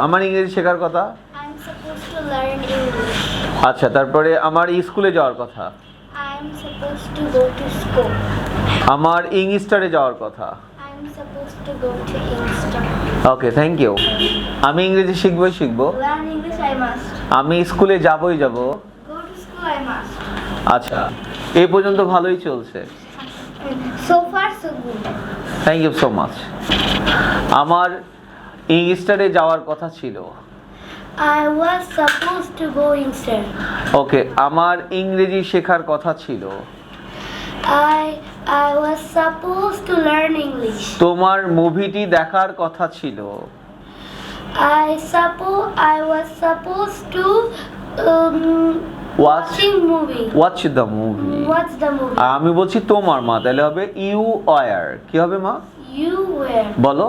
আমার ইংরেজি শেখার কথা? আচ্ছা তারপরে আমার স্কুলে যাওয়ার কথা? আমার ইংস্টারে যাওয়ার কথা? ওকে থ্যাংক ইউ আমি ইংরেজি শিখব শিখব। আমি স্কুলে যাবই যাব। আচ্ছা এই পর্যন্ত ভালোই চলছে। থ্যাংক ইউ সো মাচ আমার ইংস্টারে যাওয়ার কথা ছিল। I was suppose to go ইংস্টার okay আমার ইংরেজি শেখার কথা ছিল। I I was suppose to learn English তোমার মুভিটি দেখার কথা ছিল। I suppo I was suppose to আমি বলছি তোমার মা তাহলে হবে ইউ আয়ার কি হবে মা? বলো।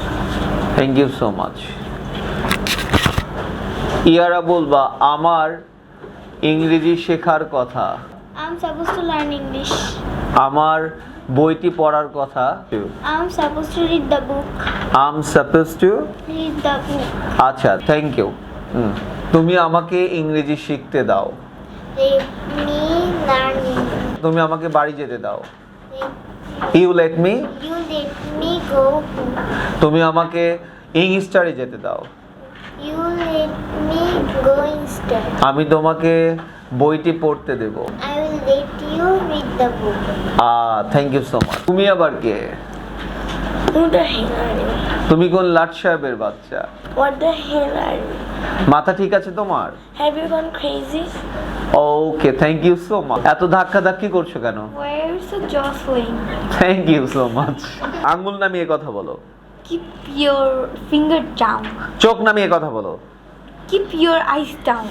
থ্যাংক ইউ সো মাচ ইয়ারা বলবা আমার ইংরেজি শেখার কথা। আমার বইটি পড়ার কথা। আম সাপোজ টু রিড আচ্ছা থ্যাংক ইউ তুমি আমাকে ইংরেজি শিখতে দাও। তুমি আমাকে বাড়ি যেতে দাও। ইউ লেট মি তুমি আমাকে ইংস্টারে যেতে দাও। আমি তোমাকে বইটি পড়তে দেব। থ্যাংক ইউ সো মাচ তুমি আবার কে? তুমি কোন লাট সাহেবের বাচ্চা? মাথা ঠিক আছে তোমার? Okay thank you so much এত ধাক্কা ধাক্কি করছ কেন? The jostling? Thank you so much আঙ্গুল নামিয়ে কথা বলো Keep your finger down. চোখ নামিয়ে কথা বলো Keep your eyes down.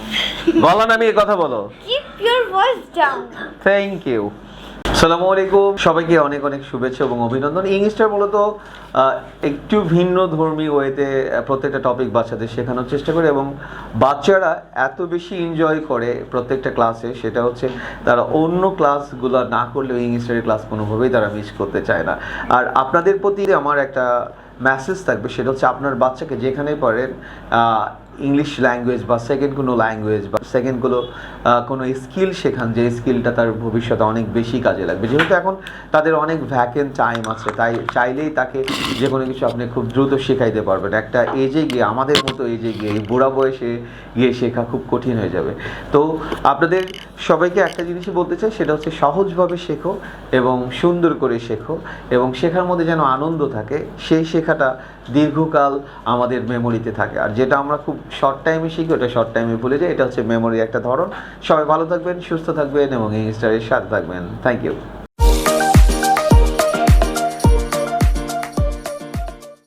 গলা নামিয়ে কথা বলো Keep your voice down. Thank you সালামু আলাইকুম। সবাইকে অনেক অনেক শুভেচ্ছা এবং অভিনন্দন। ইংলিশটা মূলত একটু ভিন্ন ধর্মী ওয়েতে প্রত্যেকটা টপিক বাচ্চাদের শেখানোর চেষ্টা করে এবং বাচ্চারা এত বেশি এনজয় করে প্রত্যেকটা ক্লাসে সেটা হচ্ছে তারা অন্য ক্লাসগুলো না করলেও ইংলিশের ক্লাস কোনোভাবেই তারা মিস করতে চায় না। আর আপনাদের প্রতি আমার একটা মেসেজ থাকবে, সেটা হচ্ছে আপনার বাচ্চাকে যেখানে পড়েন ইংলিশ ল্যাঙ্গুয়েজ বা সেকেন্ড কোনো ল্যাঙ্গুয়েজ বা সেকেন্ড কোনো কোনো স্কিল শেখান, যে স্কিলটা তার ভবিষ্যতে অনেক বেশি কাজে লাগবে। যেহেতু এখন তাদের অনেক ভ্যাকেন্ট টাইম আছে, তাই চাইলেই তাকে যে কোনো কিছু আপনি খুব দ্রুত শেখাইতে পারবেন। একটা এজে গিয়ে, আমাদের মতো এজে গিয়ে, এই বুড়া বয়সে গিয়ে শেখা খুব কঠিন হয়ে যাবে। তো আপনাদের সবাইকে একটা জিনিসই বলতে চাই, সেটা হচ্ছে সহজভাবে শেখো এবং সুন্দর করে শেখো এবং শেখার মধ্যে যেন আনন্দ থাকে, সেই শেখাটা দীর্ঘকাল আমাদের মেমোরিতে থাকে। আর যেটা আমরা খুব শর্ট টাইমে শিখি ওটা শর্ট টাইমে ভুলে যায় এটা হচ্ছে মেমোরি একটা ধরন। সবাই ভালো থাকবেন, সুস্থ থাকবেন এবং ইংস্টারের সাথে থাকবেন। Thank you